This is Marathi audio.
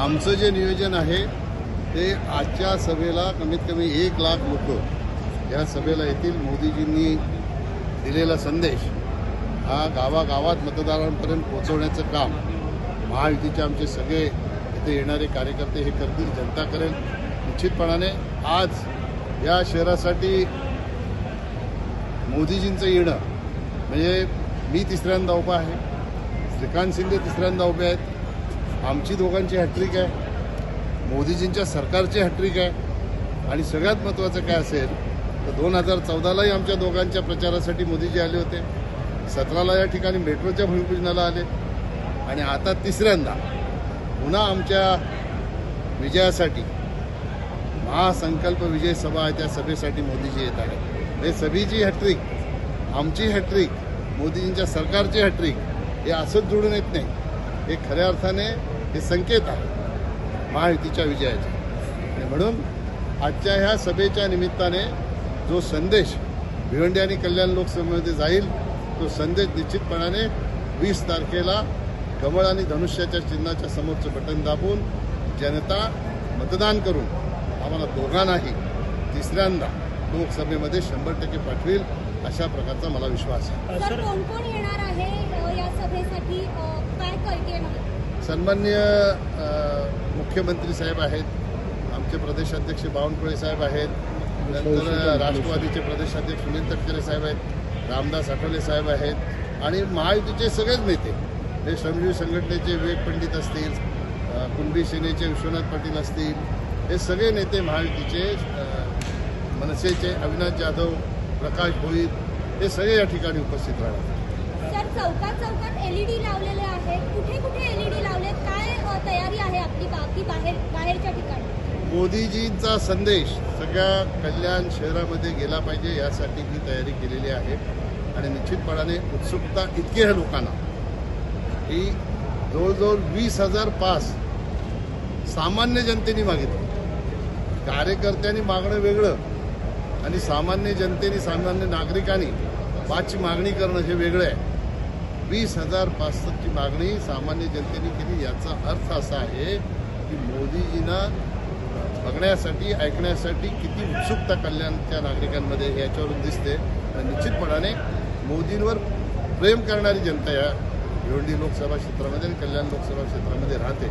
आमचं जे नियोजन आहे ते आजच्या सभेला कमीत कमी एक लाख लोक या सभेला येतील. मोदीजींनी दिलेला संदेश हा गावागावात मतदारांपर्यंत पोहोचवण्याचं काम महायुतीचे आमचे सगळे इथे येणारे कार्यकर्ते हे करतील जनता करेल. निश्चितपणाने आज या शहरासाठी मोदीजींचं येणं म्हणजे मी तिसऱ्यांदा उभा आहे श्रीकांत शिंदे तिसऱ्यांदा उभे आहेत. आमची दोघांची हॅट्रिक आहे. मोदीजींच्या सरकारची हॅट्रिक आहे. आणि सगळ्यात महत्त्वाचं काय असेल तर दोन हजार चौदालाही आमच्या दोघांच्या प्रचारासाठी मोदीजी आले होते. सतराला या ठिकाणी मेट्रोच्या भूमिपूजनाला आले. आणि आता तिसऱ्यांदा पुन्हा आमच्या विजयासाठी महासंकल्प विजय सभा आहे त्या सभेसाठी मोदीजी येत आहेत. हे सभेची हॅट्रिक आमची हॅट्रिक मोदीजींच्या सरकारची हॅट्रिक हे असंच जुळून येत नाही. हे खऱ्या अर्थाने हे संकेत आहे. महायुतीच्या विजयाचे. आणि म्हणून आजच्या ह्या सभेच्या निमित्ताने जो संदेश भिवंडी आणि कल्याण लोकसभेमध्ये जाईल तो संदेश निश्चितपणाने वीस तारखेला कमळ आणि धनुष्याच्या चिन्हाच्या समोरचं बटन दाबून जनता मतदान करून आम्हाला दोघांनाही तिसऱ्यांदा लोकसभेमध्ये शंभर टक्के पाठवेल अशा प्रकारचा मला विश्वास आहे. सन्मान्य मुख्यमंत्री साहेब आहेत आमचे प्रदेशाध्यक्ष बावनकुळे साहेब आहेत नंतर राष्ट्रवादीचे प्रदेशाध्यक्ष सुनील तटकरे साहेब आहेत रामदास आठवले साहेब आहेत आणि महायुतीचे सगळेच नेते. हे श्रमजीवी संघटनेचे विवेक पंडित असतील अ, कुणबी सेनेचे विश्वनाथ पाटील असतील हे सगळे नेते महायुतीचे मनसेचे अविनाश जाधव प्रकाश भोईर हे सगळे या ठिकाणी उपस्थित राहणार. सर चौकात चौकात एलईडी लावलेले आहेत. कुठे कुठे एलईडी लावलेत? काय तयारी आहे आपली बाकी बाहेर बाहेरच्या ठिकाणी? मोदीजींचा संदेश सगळ्या कल्याण शहरामध्ये गेला पाहिजे यासाठी ही तयारी केलेली आहे. आणि निश्चितपणाने उत्सुकता इतकी आहे लोकांना की जवळजवळ वीस हजार पास सामान्य जनतेने मागितलं. कार्यकर्त्यांनी मागणं वेगळं आणि सामान्य जनतेने सामान्य नागरिकांनी पाचची मागणी करणं हे वेगळं आहे. वीस हजार पासष्टची मागणी सामान्य जनतेने केली. याचा अर्थ असा आहे की मोदीजींना बघण्यासाठी ऐकण्यासाठी किती उत्सुकता कल्याणच्या नागरिकांमध्ये याच्यावरून दिसते. आणि निश्चितपणाने मोदींवर प्रेम करणारी जनता या भिवंडी लोकसभा क्षेत्रामध्ये आणि कल्याण लोकसभा क्षेत्रामध्ये राहते.